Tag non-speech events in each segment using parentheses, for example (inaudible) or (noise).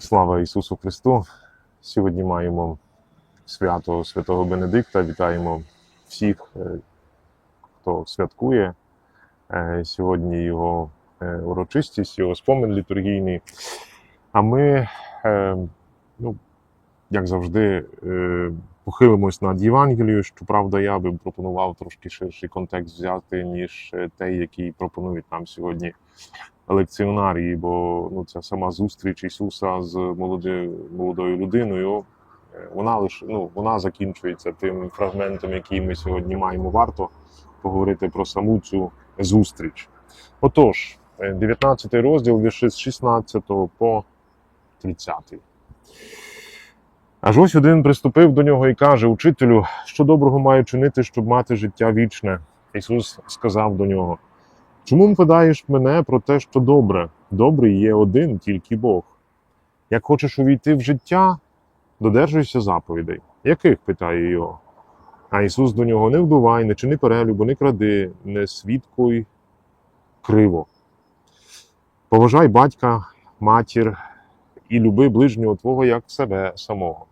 Слава Ісусу Христу! Сьогодні маємо свято Святого Бенедикта. Вітаємо всіх, е, хто святкує е, сьогодні його е, урочистість, його спомин літургійний. А ми, ну, як завжди, похилимось над Євангелією. Щоправда, я би пропонував трошки ширший контекст взяти, ніж той, який пропонують нам сьогодні лекціонарії, бо ну, ця сама зустріч Ісуса з молодою, молодою людиною, е, вона лише ну, вона закінчується тим фрагментом, який ми сьогодні маємо. Варто поговорити про саму цю зустріч. Отож, е, 19 розділ, вірші з 16 по 30. Аж ось один приступив до нього і каже: Учителю, що доброго маю чинити, щоб мати життя вічне? Ісус сказав до нього. Чому питаєш мене про те, що добре? Добрий є один, тільки Бог. Як хочеш увійти в життя, додержуйся заповідей. Яких? питає його. А Ісус до нього не вбивай, не чини перелюбу, не кради, не свідкуй криво. Поважай батька, матір і люби ближнього твого як себе самого.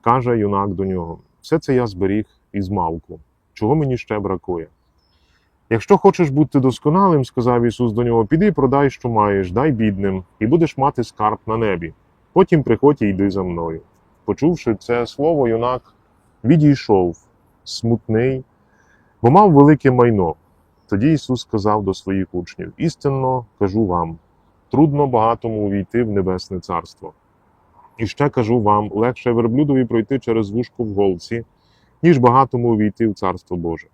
Каже юнак до нього: все це я зберіг із малку. Чого мені ще бракує? Якщо хочеш бути досконалим, сказав Ісус до нього, піди, продай, що маєш, дай бідним, і будеш мати скарб на небі. Потім приходь і йди за мною. Почувши це слово, юнак відійшов, смутний, бо мав велике майно. Тоді Ісус сказав до своїх учнів: істинно кажу вам, трудно багатому увійти в небесне царство. І ще кажу вам, легше верблюдові пройти через вушко в голці, ніж багатому увійти в царство Боже.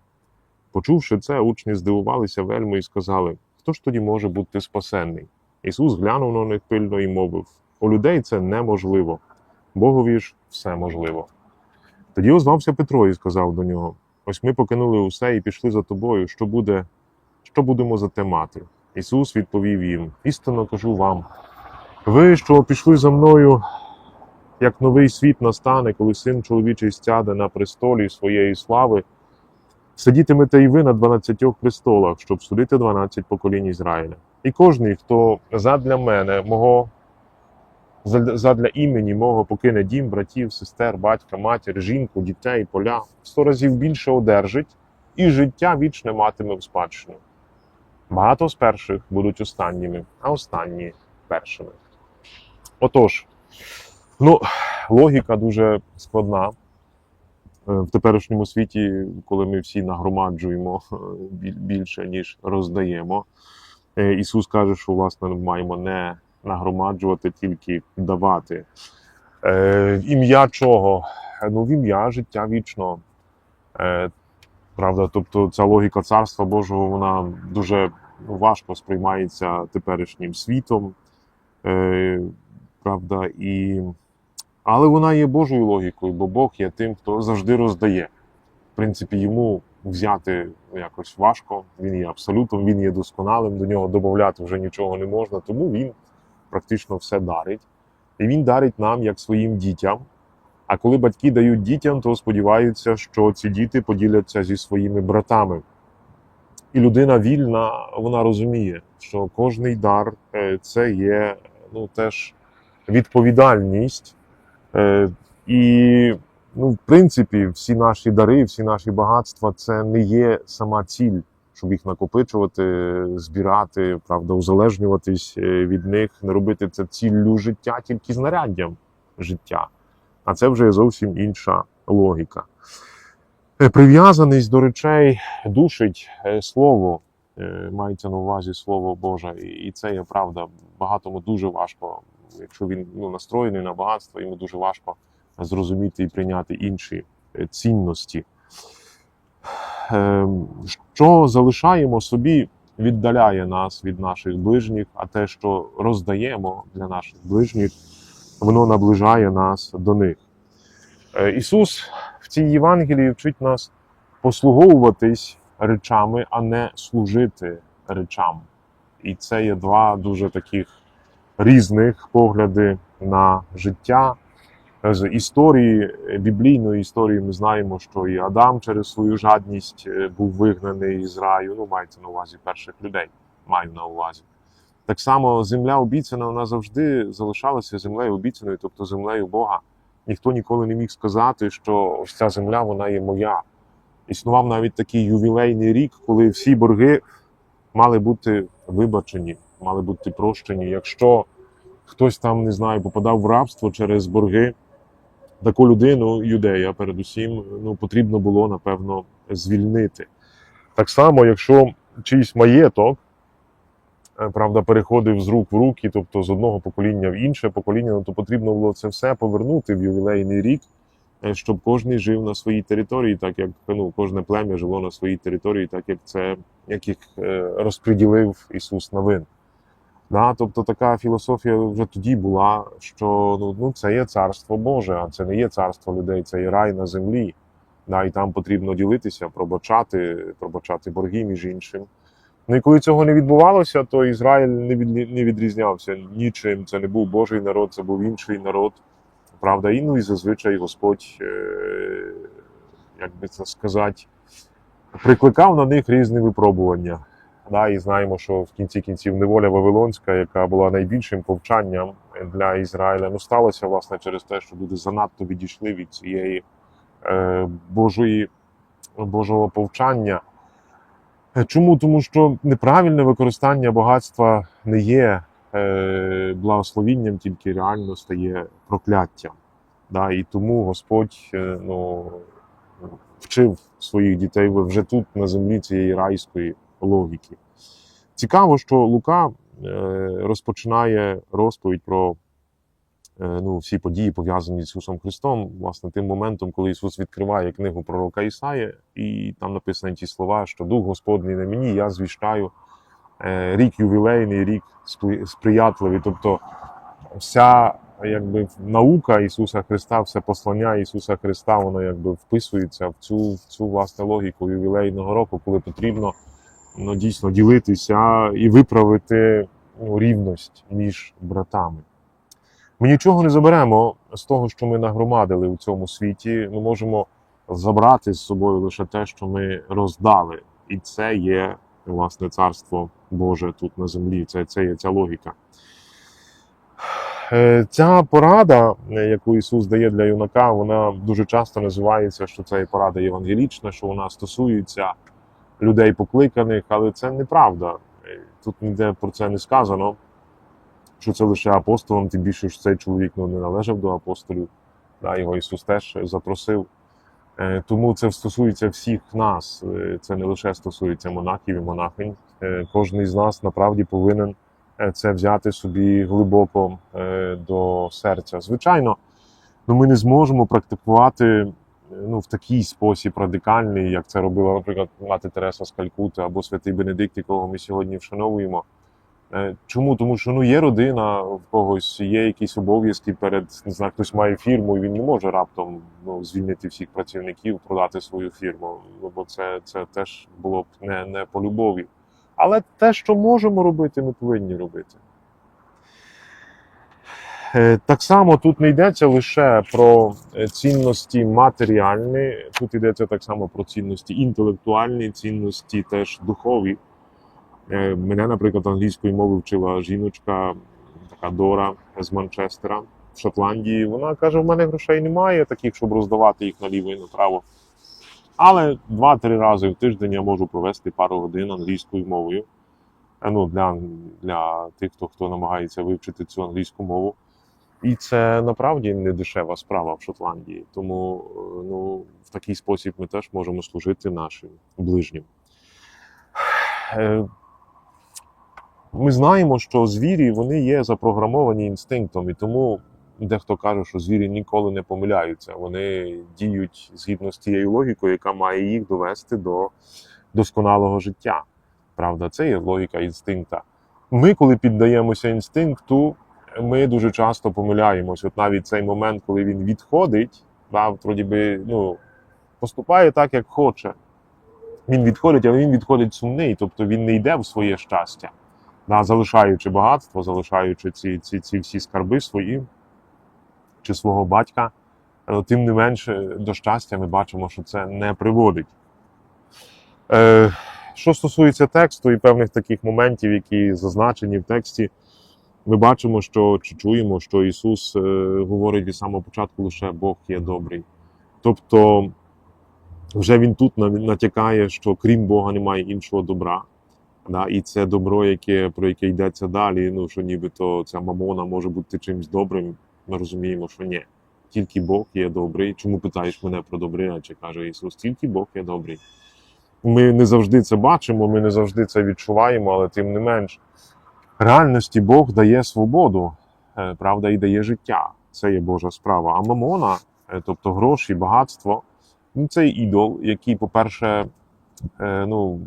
Почувши це, учні здивувалися вельми і сказали: Хто ж тоді може бути спасенний? Ісус глянув на них пильно і мовив: У людей це неможливо, Богові ж все можливо. Тоді озвався Петро і сказав до нього: Ось ми покинули усе і пішли за тобою. Що буде, що будемо за те мати? Ісус відповів їм: Істинно кажу вам: ви, що пішли за мною, як новий світ настане, коли син чоловічий стяде на престолі своєї слави. Сидітимете і ви на дванадцятьох престолах, щоб судити дванадцять поколінь Ізраїля. І кожний, хто задля мене, мого задля імені мого покине дім, братів, сестер, батька, матір, жінку, дітей, поля, сто разів більше одержить, і життя вічне матиме в спадщину. Багато з перших будуть останніми, а останні першими. Отож, ну, логіка дуже складна. Е, в теперішньому світі, коли ми всі нагромаджуємо е, більше, ніж роздаємо. Е, Ісус каже, що власне ми маємо не нагромаджувати, тільки давати. Е, ім'я чого? Ну, в ім'я життя вічного. Е, правда, тобто ця логіка Царства Божого, вона дуже важко сприймається теперішнім світом. Е, правда, і але вона є Божою логікою, бо Бог є тим, хто завжди роздає. В принципі, йому взяти якось важко. Він є абсолютом, він є досконалим, до нього додати вже нічого не можна, тому він практично все дарить. І він дарить нам як своїм дітям. А коли батьки дають дітям, то сподіваються, що ці діти поділяться зі своїми братами. І людина вільна, вона розуміє, що кожний дар е, це є ну, теж відповідальність. Е, І, ну, в принципі, всі наші дари, всі наші багатства це не є сама ціль, щоб їх накопичувати, збирати, правда, узалежнюватись е, від них, не робити це ціллю життя, тільки знаряддям життя. А це вже зовсім інша логіка. Е, Прив'язаність до речей душить слово, мається на увазі слово Боже, і це є правда. Багатому дуже важко якщо він ну, настроєний на багатство, йому дуже важко зрозуміти і прийняти інші е, цінності. Ем, Що залишаємо собі, віддаляє нас від наших ближніх, а те, що роздаємо для наших ближніх, воно наближає нас до них. Е, Ісус в цій Євангелії вчить нас послуговуватись речами, а не служити речам. І це є два дуже таких різних погляди на життя. З історії, е, біблійної історії, ми знаємо, що і Адам через свою жадність е, був вигнаний із раю. Ну, мається на увазі перших людей, маю на увазі. Так само земля обіцяна, вона завжди залишалася землею обіцяною, тобто землею Бога. Ніхто ніколи не міг сказати, що ось ця земля вона є моя. Існував навіть такий ювілейний рік, коли всі борги мали бути вибачені, мали бути прощені. Якщо хтось там, не знаю, попадав в рабство через борги, таку людину, юдея, передусім, ну, потрібно було, напевно, звільнити. Так само, якщо чийсь маєток, е, правда, переходив з рук в руки, тобто з одного покоління в інше покоління, ну, то потрібно було це все повернути в ювілейний рік, е, щоб кожен жив на своїй території, так як ну, кожне плем'я жило на своїй території, так як це як їх е, розподілив Ісус Навин. Да, тобто така філософія вже тоді була, що ну, ну, це є царство Боже, а це не є царство людей, це є рай на землі. Да, і там потрібно ділитися, пробачати, пробачати борги між іншим. Ну і коли цього не відбувалося, то Ізраїль не, від, не відрізнявся нічим. Це не був Божий народ, це був інший народ. Правда, і ну і зазвичай Господь, е, як би це сказати, прикликав на них різні випробування. Да, і знаємо, що в кінці кінців неволя Вавилонська, яка була найбільшим повчанням для Ізраїля, ну сталося власне через те, що люди занадто відійшли від цієї е, Божої, Божого повчання. Чому? Тому що неправильне використання багатства не є е, благословінням, тільки реально стає прокляттям. Да? І тому Господь е, ну, вчив своїх дітей вже тут, на землі, цієї райської логіки. Цікаво, що Лука е, розпочинає розповідь про е, ну, всі події, пов'язані з Ісусом Христом, власне, тим моментом, коли Ісус відкриває книгу пророка Ісая, і там написані ті слова, що Дух Господній на мені, я звіщаю е, рік ювілейний, рік сприятливий. Тобто вся якби, наука Ісуса Христа, все послання Ісуса Христа, воно якби вписується в цю, в цю власне логіку ювілейного року, коли потрібно ну, дійсно ділитися і виправити ну, рівність між братами. Ми нічого не заберемо з того, що ми нагромадили у цьому світі. Ми можемо забрати з собою лише те, що ми роздали. І це є власне царство Боже тут на землі. Це, це є ця логіка. Е, Ця порада, яку Ісус дає для юнака, вона дуже часто називається, що це порада євангелічна, що вона стосується людей покликаних, але це неправда. Тут ніде про це не сказано, що це лише апостолам, тим більше що цей чоловік ну, не належав до апостолів. Да, його Ісус теж запросив. Е, Тому це стосується всіх нас. Е, Це не лише стосується монахів і монахинь. Е, Кожен з нас направді повинен це взяти собі глибоко до серця. Звичайно, ну, ми не зможемо практикувати ну, в такий спосіб радикальний, як це робила, наприклад, мати Тереса з Калькути або святий Бенедикт, якого ми сьогодні вшановуємо. Е, Чому? Тому що ну, є родина в когось, є якісь обов'язки перед не знаю, хтось має фірму, і він не може раптом ну, звільнити всіх працівників, продати свою фірму. Бо це, це теж було б не, не по любові. Але те, що можемо робити, ми повинні робити. Е, Так само тут не йдеться лише про е, цінності матеріальні, тут йдеться так само про цінності інтелектуальні, цінності теж духові. Е, Мене, наприклад, англійської мови вчила жіночка, така Дора з Манчестера в Шотландії. Вона каже: в мене грошей немає, таких, щоб роздавати їх наліво і направо. Але два-три рази в тиждень я можу провести пару годин англійською мовою. Ну, для, для тих, хто, хто намагається вивчити цю англійську мову. І це направді не дешева справа в Шотландії. Тому е, ну, в такий спосіб ми теж можемо служити нашим ближнім. Е, Ми знаємо, що звірі вони є запрограмовані інстинктом, і тому дехто каже, що звірі ніколи не помиляються. Вони діють згідно з тією логікою, яка має їх довести до досконалого життя. Правда, це є логіка інстинкта. Ми, коли піддаємося інстинкту, ми дуже часто помиляємось. От навіть цей момент, коли він відходить, да, вроді би, ну, поступає так, як хоче. Він відходить, але він відходить сумний, тобто він не йде в своє щастя, да, залишаючи багатство, залишаючи ці, ці, ці всі скарби свої чи свого батька. Але тим не менше, до щастя ми бачимо, що це не приводить. Е, що стосується тексту і певних таких моментів, які зазначені в тексті, ми бачимо, що чи чуємо, що Ісус е, говорить від самого початку лише Бог є добрий. Тобто, вже Він тут натякає, що крім Бога немає іншого добра. Да? І це добро, яке, про яке йдеться далі, ну що нібито ця мамона може бути чимось добрим. Ми розуміємо, що ні. Тільки Бог є добрий. Чому питаєш мене про добрі речі? каже Ісус, тільки Бог є добрий. Ми не завжди це бачимо, ми не завжди це відчуваємо, але тим не менш, реальності Бог дає свободу, е, правда, і дає життя. Це є Божа справа. А мамона, е, тобто гроші, багатство, ну це ідол, який, по-перше, е, ну,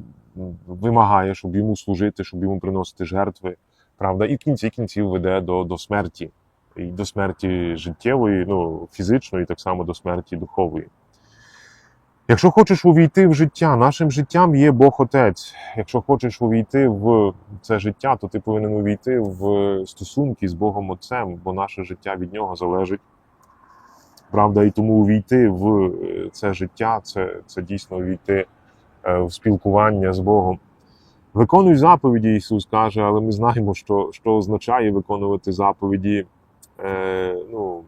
вимагає, щоб йому служити, щоб йому приносити жертви, правда, і в кінці кінців веде до, до смерті. І до смерті життєвої, ну, фізичної, і так само до смерті духової. Якщо хочеш увійти в життя, нашим життям є Бог Отець. Якщо хочеш увійти в це життя, то ти повинен увійти в стосунки з Богом Отцем, бо наше життя від нього залежить. Правда, і тому увійти в е, це життя це, це дійсно увійти е, в спілкування з Богом. Виконуй заповіді, Ісус каже, але ми знаємо, що, що означає виконувати заповіді е, ну,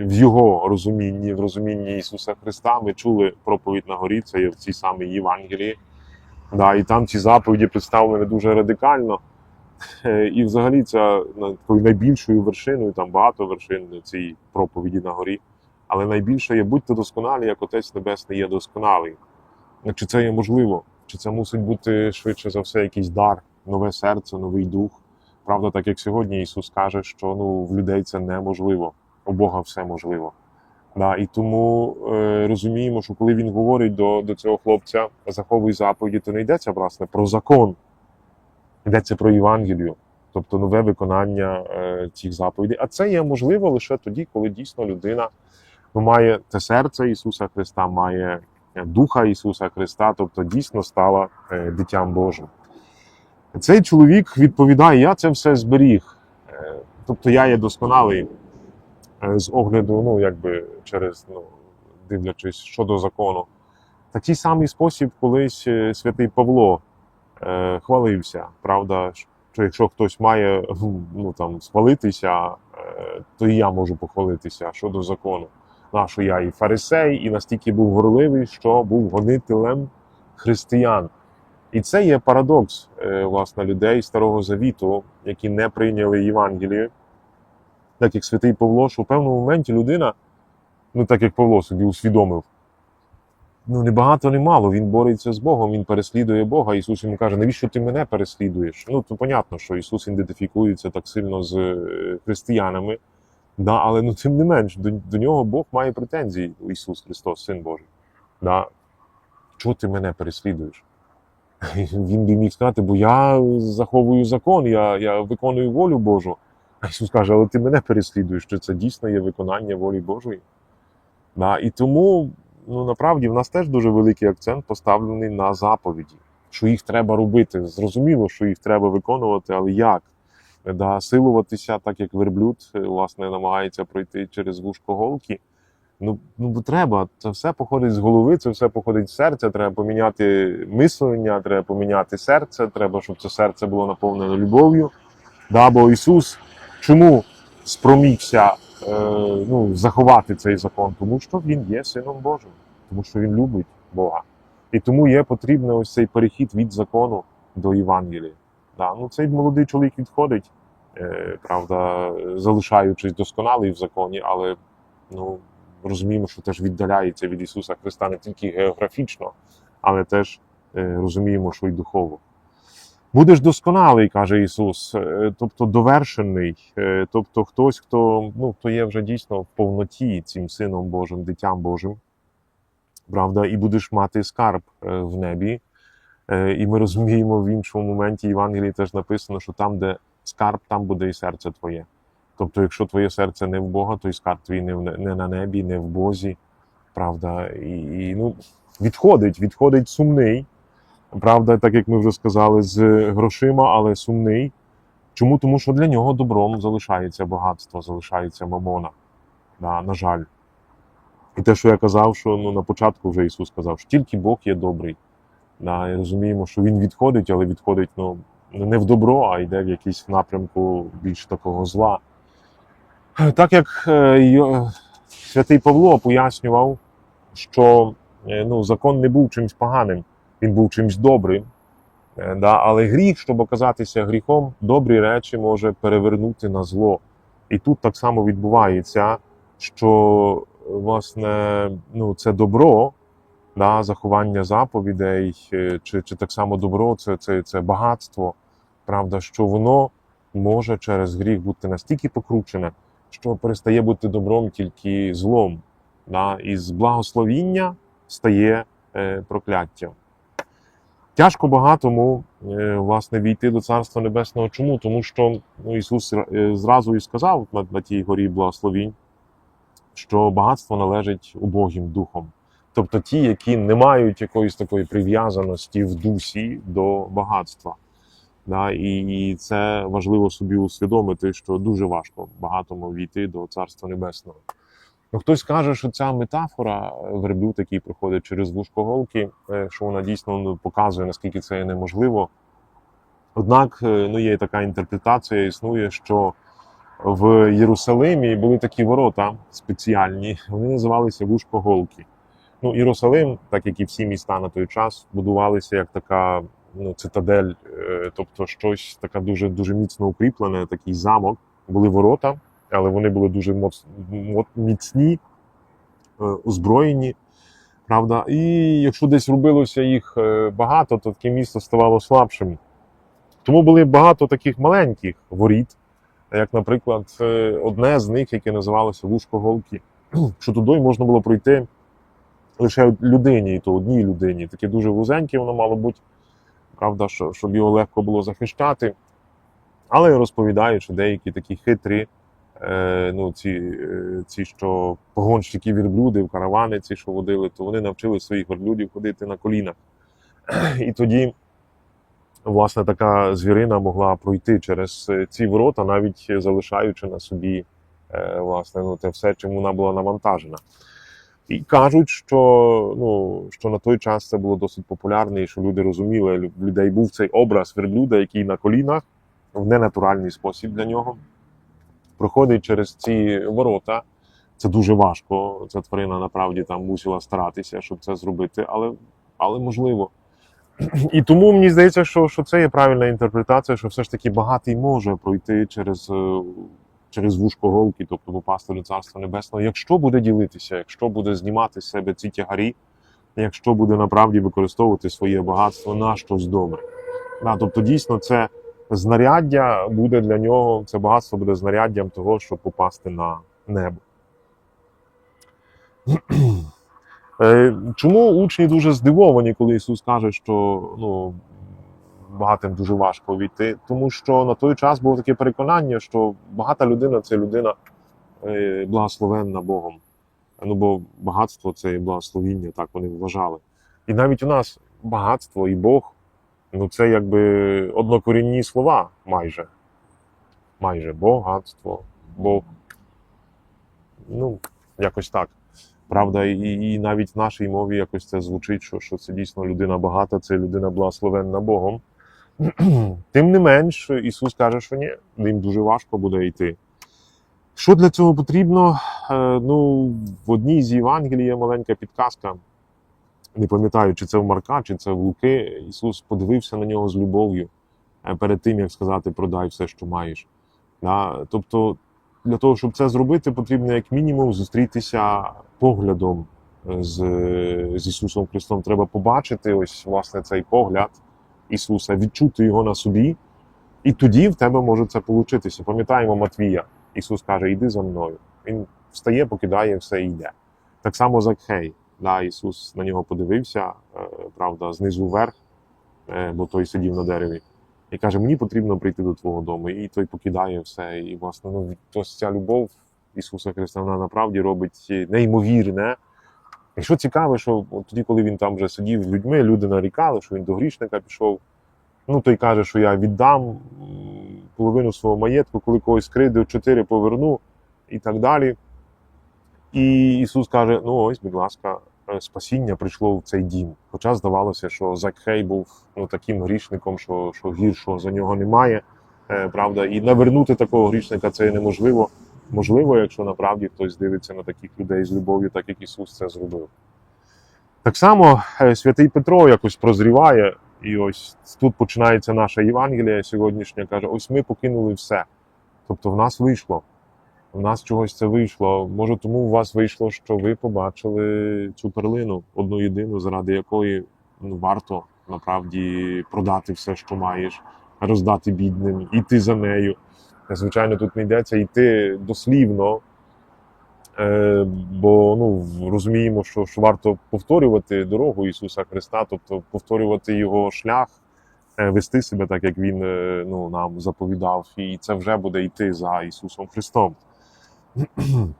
в Його розумінні, в розумінні Ісуса Христа. Ми чули проповідь на горі, це є в цій самій Євангелії. Да, і там ці заповіді представлені дуже радикально. Е, І взагалі це найбільшою вершиною, там багато вершин цієї проповіді на горі. Але найбільше є будьте досконалі, як Отець Небесний є досконалий. Ну, Чи це є можливо? Чи це мусить бути швидше за все якийсь дар, нове серце, новий дух? Правда, так як сьогодні Ісус каже, що ну, в людей це неможливо, у Бога все можливо. Да, і тому е, розуміємо, що коли він говорить до, до цього хлопця, заховуй заповіді, то не йдеться власне про закон, йдеться про Євангелію, тобто нове виконання е, цих заповідей. А це є можливо лише тоді, коли дійсно людина ну, має те серце Ісуса Христа, має е, Духа Ісуса Христа, тобто дійсно стала е, дитям Божим. Цей чоловік відповідає: Я це все зберіг. Е, Тобто я є досконалий з огляду, ну якби через ну, дивлячись щодо закону. Такий самий спосіб колись е, святий Павло е, хвалився, правда, що якщо хтось має ну, там, схвалитися, е, то і я можу похвалитися щодо закону. На що я і фарисей, і настільки був горливий, що був гонителем християн. І це є парадокс е, власне людей Старого Завіту, які не прийняли Євангеліє, так як святий Павло, що в певному моменті людина, ну так як Павло собі усвідомив, ну не багато, не мало. Він бореться з Богом, він переслідує Бога. Ісус йому каже, навіщо ти мене переслідуєш? Ну, то понятно, що Ісус ідентифікується так сильно з е, християнами, да, але ну, тим не менш, до, до нього Бог має претензії, Ісус Христос, Син Божий. Да. Чого ти мене переслідуєш? (laughs) Він би міг сказати, бо я заховую закон, я, я виконую волю Божу. Ісус каже, але ти мене переслідуєш, чи це дійсно є виконання волі Божої? Да, і тому ну, насправді в нас теж дуже великий акцент поставлений на заповіді, що їх треба робити. Зрозуміло, що їх треба виконувати, але як? Да, силуватися, так як верблюд, е, власне, намагається пройти через вушко голки. Ну, ну треба. Це все походить з голови, це все походить з серця. Треба поміняти мислення, треба поміняти серце, треба, щоб це серце було наповнено любов'ю. Да, бо Ісус чому спромігся е, ну, заховати цей закон? Тому що Він є Сином Божим, тому що Він любить Бога. І тому є потрібен ось цей перехід від закону до Євангелія. Да, ну, цей молодий чоловік відходить, е, правда, залишаючись досконалий в законі, але ну, розуміємо, що теж віддаляється від Ісуса Христа не тільки географічно, але теж е, розуміємо, що й духово. Будеш досконалий, каже Ісус, е, тобто довершений, е, тобто хтось, хто, ну, хто є вже дійсно в повноті цим Сином Божим, дитям Божим, правда, і будеш мати скарб е, в небі. І ми розуміємо в іншому моменті Євангелії теж написано, що там, де скарб, там буде і серце твоє. Тобто, якщо твоє серце не в Бога, то і скарб твій не, в не на небі, не в Бозі. Правда, і, і ну, відходить, відходить сумний. Правда, так як ми вже сказали, з грошима, але сумний. Чому? Тому що для нього добром залишається багатство, залишається мамона. Да, на жаль. І те, що я казав, що ну, на початку вже Ісус сказав, що тільки Бог є добрий. Да, і розуміємо, що він відходить, але відходить ну, не в добро, а йде в якийсь напрямку більш такого зла. Так як е, святий Павло пояснював, що е, ну, закон не був чимось поганим, він був чимось добрим. Е, Да, але гріх, щоб оказатися гріхом, добрі речі може перевернути на зло. І тут так само відбувається, що власне ну, це добро, да, заховання заповідей, е, чи, чи так само добро, це, це, це багатство, правда, що воно може через гріх бути настільки покручене, що перестає бути добром тільки злом. Да, і з благословіння стає е, прокляттям. Тяжко багатому е, власне війти до Царства Небесного. Чому? Тому що ну, Ісус е, зразу і сказав на, на тій горі благословінь, що багатство належить убогим духом. Тобто ті, які не мають якоїсь такої прив'язаності в дусі до багатства. Да, і, і це важливо собі усвідомити, що дуже важко багатому війти до Царства Небесного. Ну, хтось каже, що ця метафора е, верблюд, який проходить через вушкоголки, е, що вона дійсно ну, показує, наскільки це є неможливо. Однак е, ну, є така інтерпретація, існує, що в Єрусалимі були такі ворота спеціальні, вони називалися вушкоголки. Ну, Єрусалим, так як і всі міста на той час, будувалися як така ну, цитадель, тобто щось таке дуже, дуже міцно укріплене, такий замок. Були ворота, але вони були дуже міцні, е, озброєні. Правда, і якщо десь робилося їх е, багато, то таке місто ставало слабшим. Тому були багато таких маленьких воріт, як, наприклад, е, одне з них, яке називалося Вушкоголки, (clears throat) що туди можна було пройти лише людині, і то одній людині. Таке дуже вузеньке воно мало бути, правда, щоб його легко було захищати. Але розповідають, що деякі такі хитрі, ну, ці, е, ці, що погонщики вірблюди, каравани, ці, що водили, то вони навчили своїх верблюдів ходити на колінах. (clears throat) І тоді, власне, така звірина могла пройти через е, ці ворота, навіть залишаючи на собі е, власне, ну, те все, чим вона була навантажена. І кажуть, що, ну, що на той час це було досить популярно, і що люди розуміли, в людей був цей образ верблюда, який на колінах в ненатуральний спосіб для нього проходить через ці ворота. Це дуже важко. Ця тварина направді там мусила старатися, щоб це зробити, але, але можливо. І тому мені здається, що, що це є правильна інтерпретація, що все ж таки багатий може пройти через, е, через вушко голки, тобто попасти до Царства Небесного, якщо буде ділитися, якщо буде знімати з себе ці тягарі, якщо буде направді використовувати своє багатство на щось добре. Да, тобто, дійсно, це знаряддя буде для нього, це багатство буде знаряддям того, щоб попасти на небо. (clears throat) Е, Чому учні дуже здивовані, коли Ісус каже, що ну, багатим дуже важко війти? Тому що на той час було таке переконання, що багата людина це людина е, благословенна Богом. Ну, бо багатство це і благословіння, так вони вважали. І навіть у нас багатство і Бог ну це якби однокорінні слова майже. Майже багатство, Бог. Ну, якось так. Правда, і, і навіть в нашій мові якось це звучить, що, що це дійсно людина багата, це людина благословенна Богом. (clears throat) Тим не менш, Ісус каже, що ні, їм дуже важко буде йти. Що для цього потрібно? Е, Ну, в одній з Євангелій є маленька підказка. Не пам'ятаю, чи це в Марка, чи це в Луки. Ісус подивився на нього з любов'ю е, перед тим, як сказати продай все, що маєш. Да? Тобто, для того, щоб це зробити, потрібно як мінімум зустрітися поглядом е, з, з Ісусом Христом. Треба побачити ось власне цей погляд Ісуса, відчути його на собі, і тоді в тебе може це получитися. Пам'ятаємо Матвія. Ісус каже: Іди за мною. Він встає, покидає все і йде. Так само Закхей. Да, Ісус на нього подивився, е, правда, знизу вверх, е, бо той сидів на дереві. І каже: Мені потрібно прийти до твого дому. І той покидає все. І, власне, ну, ось ця любов Ісуса Христа, вона направді робить неймовірне. І що цікаво, що тоді, коли він там вже сидів з людьми, люди нарікали, що він до грішника пішов. Ну, той каже, що я віддам половину свого маєтку, коли когось скридив, чотири поверну і так далі. І Ісус каже: ну ось, будь ласка, спасіння прийшло в цей дім. Хоча здавалося, що Закхей був ну, таким грішником, що, що гіршого за нього немає. Е, Правда, і навернути такого грішника це неможливо. Можливо, якщо направді хтось дивиться на таких людей з любов'ю, так як Ісус це зробив. Так само е, святий Петро якось прозріває, і ось тут починається наша Євангелія сьогоднішня, каже: ось ми покинули все. Тобто в нас вийшло. В нас чогось це вийшло. Може, тому у вас вийшло, що ви побачили цю перлину, одну єдину, заради якої ну, варто насправді продати все, що маєш, роздати бідним, іти за нею. Звичайно, тут не йдеться йти дослівно, е, бо ну, розуміємо, що, що варто повторювати дорогу Ісуса Христа, тобто повторювати Його шлях, е, вести себе так, як Він е, ну, нам заповідав, і це вже буде йти за Ісусом Христом. (clears throat)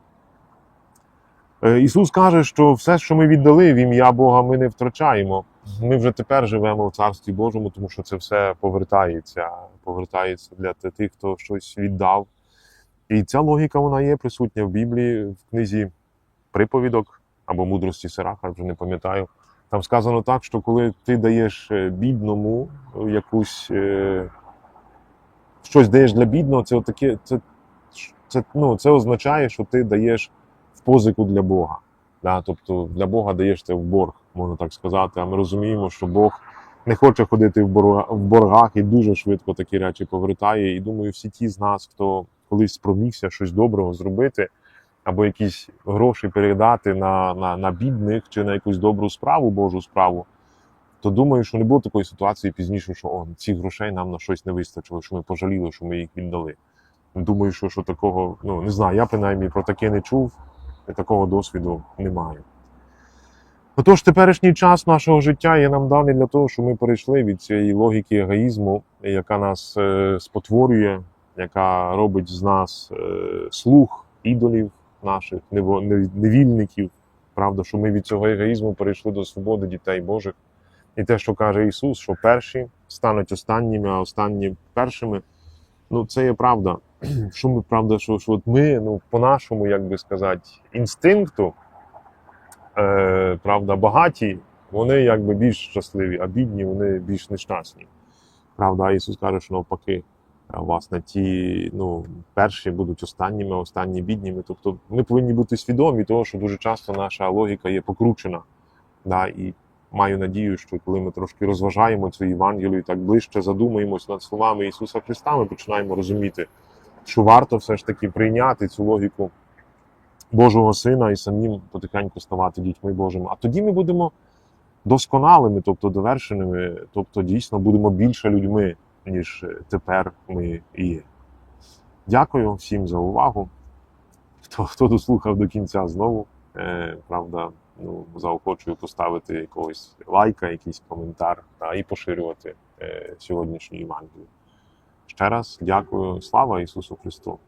Е, Ісус каже, що все, що ми віддали в ім'я Бога, ми не втрачаємо. Ми вже тепер живемо в Царстві Божому, тому що це все повертається, повертається для тих, хто щось віддав. І ця логіка вона є присутня в Біблії, в книзі приповідок або мудрості Сираха, вже не пам'ятаю. Там сказано так, що коли ти даєш е, бідному якусь е, щось даєш для бідного, це отаке, це, це, ну, це означає, що ти даєш в позику для Бога. Да? Тобто для Бога даєш це в борг, можна так сказати. А ми розуміємо, що Бог не хоче ходити в борга- в боргах і дуже швидко такі речі повертає. І думаю, всі ті з нас, хто колись спромігся щось доброго зробити, або якісь гроші передати на, на, на бідних чи на якусь добру справу, Божу справу, то думаю, що не було такої ситуації пізніше, що о, цих грошей нам на щось не вистачило, що ми пожаліли, що ми їх віддали. Думаю, що, що такого, ну не знаю, я принаймні про таке не чув, і такого досвіду не маю. Отож, теперішній час нашого життя є нам даний для того, щоб ми перейшли від цієї логіки егоїзму, яка нас е, спотворює, яка робить з нас е, слух ідолів наших, невільників. Правда, що ми від цього егоїзму перейшли до свободи дітей Божих. І те, що каже Ісус, що перші стануть останніми, а останні першими. Ну, це є правда. (clears throat) Що ми правда, що, що от ми, ну, по нашому, як би сказати, інстинкту, е, правда, багаті, вони якби більш щасливі, а бідні вони більш нещасні. Правда, Ісус каже, що навпаки, власне, ті ну, перші будуть останніми, останні бідніми. Тобто ми повинні бути свідомі того, що дуже часто наша логіка є покручена. Да, і маю надію, що коли ми трошки розважаємо цю Євангелію, так ближче задумаємось над словами Ісуса Христа, ми починаємо розуміти, що варто все ж таки прийняти цю логіку Божого Сина і самим потихеньку ставати дітьми Божими. А тоді ми будемо досконалими, тобто довершеними, тобто дійсно будемо більше людьми, ніж тепер ми є. Дякую всім за увагу. Хто, хто дослухав до кінця знову, е, правда, ну, заохочую поставити якогось лайка, якийсь коментар та, і поширювати е, сьогоднішню Євангелію. Ще раз дякую. Слава Ісусу Христу!